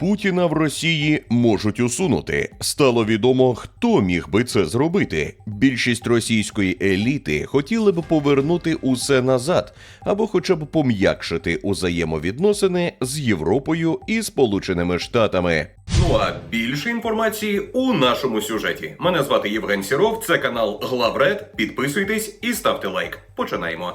Путіна в Росії можуть усунути. Стало відомо, хто міг би це зробити. Більшість російської еліти хотіли б повернути усе назад, або хоча б пом'якшити узаємовідносини з Європою і Сполученими Штатами. Ну а більше інформації у нашому сюжеті. Мене звати Євген Сіров, це канал Главред. Підписуйтесь і ставте лайк. Починаємо.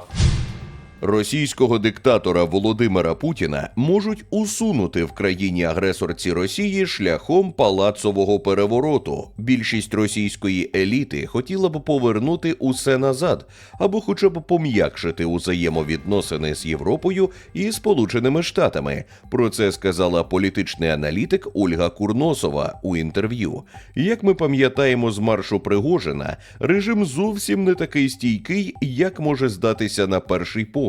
Російського диктатора Володимира Путіна можуть усунути в країні агресорці Росії шляхом палацового перевороту. Більшість російської еліти хотіла б повернути усе назад, або хоча б пом'якшити узаємовідносини з Європою і Сполученими Штатами. Про це сказала політичний аналітик Ольга Курносова у інтерв'ю. Як ми пам'ятаємо з маршу Пригожина, режим зовсім не такий стійкий, як може здатися на перший погляд.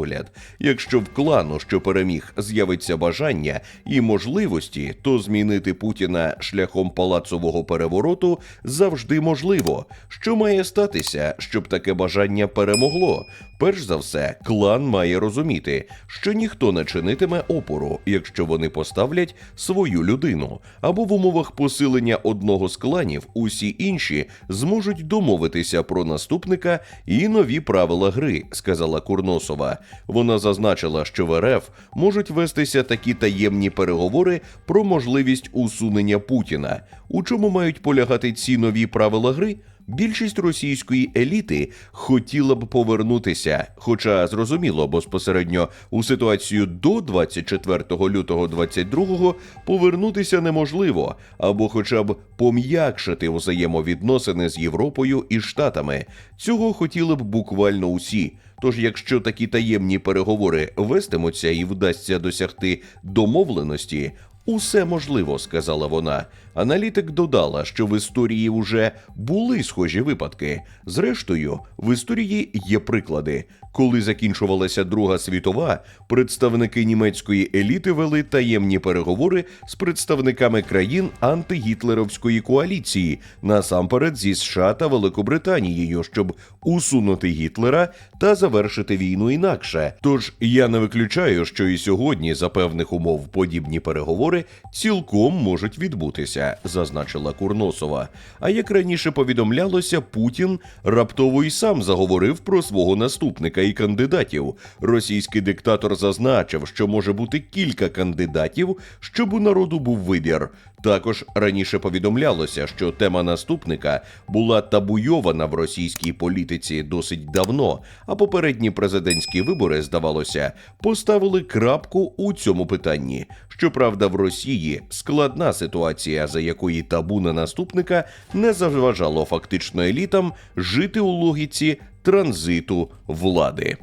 Якщо в клану, що переміг, з'явиться бажання і можливості, то змінити Путіна шляхом палацового перевороту завжди можливо. Що має статися, щоб таке бажання перемогло? Перш за все, клан має розуміти, що ніхто не чинитиме опору, якщо вони поставлять свою людину, або в умовах посилення одного з кланів усі інші зможуть домовитися про наступника і нові правила гри, сказала Курносова. Вона зазначила, що в РФ можуть вестися такі таємні переговори про можливість усунення Путіна. У чому мають полягати ці нові правила гри? Більшість російської еліти хотіла б повернутися, хоча зрозуміло, безпосередньо у ситуацію до 24 лютого 22 повернутися неможливо, або хоча б пом'якшити взаємовідносини з Європою і Штатами. Цього хотіли б буквально усі. Тож, якщо такі таємні переговори вестимуться і вдасться досягти домовленості, усе можливо, сказала вона. Аналітик додала, що в історії вже були схожі випадки. Зрештою, в історії є приклади. Коли закінчувалася Друга світова, представники німецької еліти вели таємні переговори з представниками країн антигітлеровської коаліції, насамперед зі США та Великобританією, щоб усунути Гітлера та завершити війну інакше. Тож я не виключаю, що і сьогодні за певних умов подібні переговори цілком можуть відбутися, зазначила Курносова. А як раніше повідомлялося, Путін раптово й сам заговорив про свого наступника і кандидатів. Російський диктатор зазначив, що може бути кілька кандидатів, щоб у народу був вибір. Також раніше повідомлялося, що тема наступника була табуйована в російській політиці досить давно, а попередні президентські вибори, здавалося, поставили крапку у цьому питанні. Щоправда, в Росії складна ситуація, за якої табу на наступника не заважало фактично елітам жити у логіці транзиту влади.